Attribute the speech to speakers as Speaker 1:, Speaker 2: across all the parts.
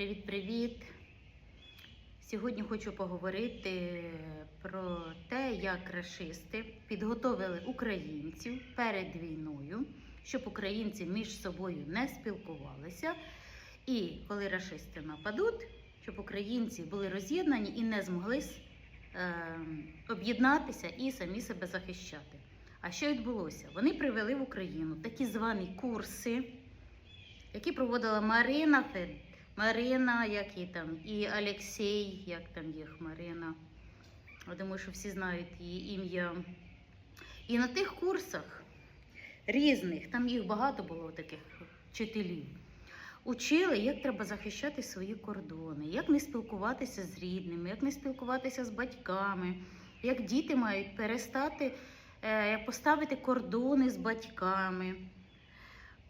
Speaker 1: Привіт-привіт! Сьогодні хочу поговорити про те, як рашисти підготовили українців перед війною, щоб українці між собою не спілкувалися. І коли рашисти нападуть, щоб українці були роз'єднані і не змогли е, об'єднатися і самі себе захищати. А що відбулося? Вони привели в Україну такі звані курси, які проводила Марина Фед. Марина, як її там, і Олексій, як там їх Марина. Я думаю, що всі знають її ім'я. І на тих курсах різних, там їх багато було таких вчителів, учили, як треба захищати свої кордони, як не спілкуватися з рідними, як не спілкуватися з батьками, як діти мають перестати е, поставити кордони з батьками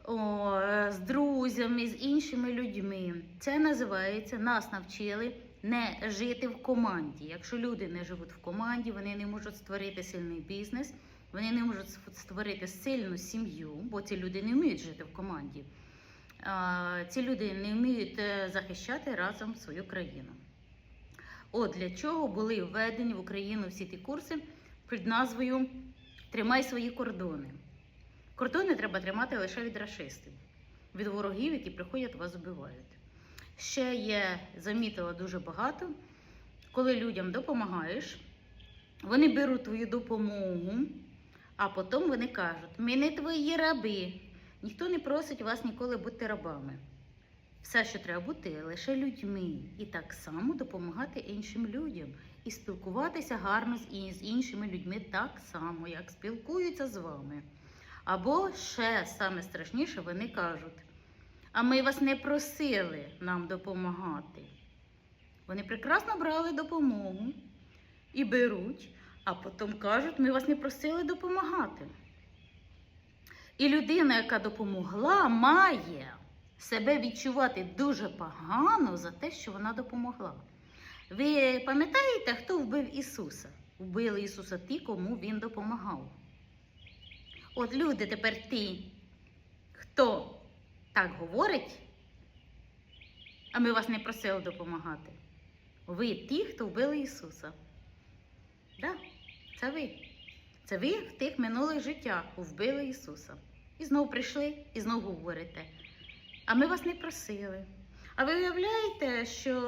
Speaker 1: о, е, з друзями, з іншими людьми. Це називається, нас навчили не жити в команді. Якщо люди не живуть в команді, вони не можуть створити сильний бізнес, вони не можуть створити сильну сім'ю, бо ці люди не вміють жити в команді. Ці люди не вміють е, захищати разом свою країну. От для чого були введені в Україну всі ті курси під назвою Тримай свої кордони. Кордони треба тримати лише від расистів, від ворогів, які приходять вас вбивають. Ще є, замітила дуже багато, коли людям допомагаєш, вони беруть твою допомогу, а потім вони кажуть: ми не твої раби. Ніхто не просить вас ніколи бути рабами. Все, що треба бути, лише людьми. І так само допомагати іншим людям. І спілкуватися гарно з іншими людьми так само, як спілкуються з вами. Або ще саме страшніше, вони кажуть, а ми вас не просили нам допомагати. Вони прекрасно брали допомогу і беруть, а потім кажуть, ми вас не просили допомагати. І людина, яка допомогла, має себе відчувати дуже погано за те, що вона допомогла. Ви пам'ятаєте, хто вбив Ісуса? Вбили Ісуса ті, кому Він допомагав. От люди тепер ті, хто так говорить, а ми вас не просили допомагати. Ви ті, хто вбили Ісуса. Да, це ви. Це ви в тих минулих життях вбили Ісуса. І знову прийшли і знову говорите. А ми вас не просили. А ви уявляєте, що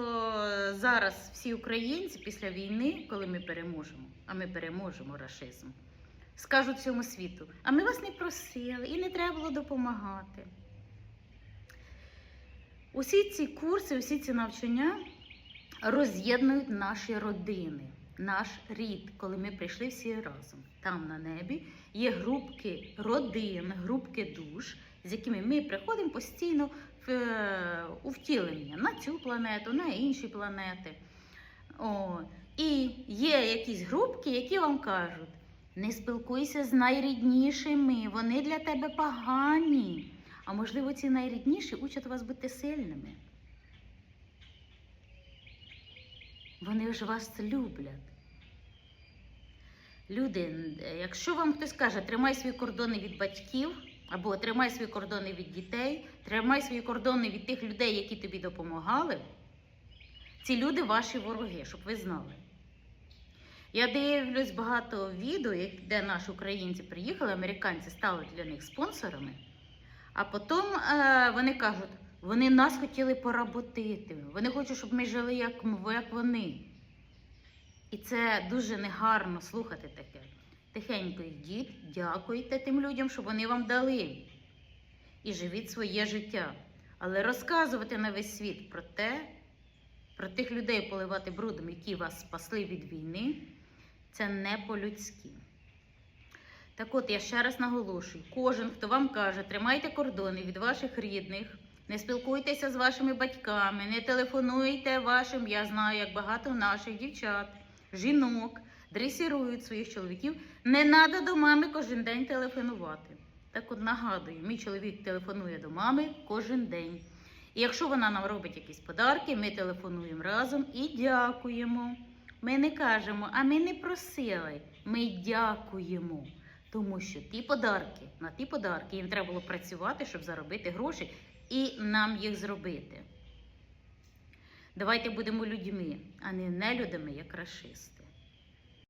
Speaker 1: зараз всі українці після війни, коли ми переможемо, а ми переможемо рашизм, скажуть всьому світу, а ми вас не просили і не треба було допомагати. Усі ці курси, усі ці навчання роз'єднують наші родини, наш рід, коли ми прийшли всі разом. Там на небі є групки родин, групки душ, з якими ми приходимо постійно в, е, у втілення на цю планету, на інші планети. О, І є якісь групки, які вам кажуть. Не спілкуйся з найріднішими, вони для тебе погані. А можливо, ці найрідніші учать вас бути сильними. Вони ж вас люблять. Люди, якщо вам хтось каже, тримай свої кордони від батьків, або тримай свої кордони від дітей, тримай свої кордони від тих людей, які тобі допомагали, ці люди ваші вороги, щоб ви знали. Я дивлюсь багато відео, де наші українці приїхали, американці стали для них спонсорами, а потім е, вони кажуть, вони нас хотіли поработити, вони хочуть, щоб ми жили як, як вони. І це дуже негарно слухати таке. Тихенько йдіть, дякуйте тим людям, що вони вам дали. І живіть своє життя. Але розказувати на весь світ про те, про тих людей поливати брудом, які вас спасли від війни. Це не по-людськи. Так от, я ще раз наголошую: кожен, хто вам каже, тримайте кордони від ваших рідних, не спілкуйтеся з вашими батьками, не телефонуйте вашим. Я знаю, як багато наших дівчат, жінок дресірують своїх чоловіків. Не треба до мами кожен день телефонувати. Так от нагадую, мій чоловік телефонує до мами кожен день. І якщо вона нам робить якісь подарки, ми телефонуємо разом і дякуємо. Ми не кажемо, а ми не просили. Ми дякуємо. Тому що ті подарки, на ті подарки їм треба було працювати, щоб заробити гроші і нам їх зробити. Давайте будемо людьми, а не нелюдами, як рашисти.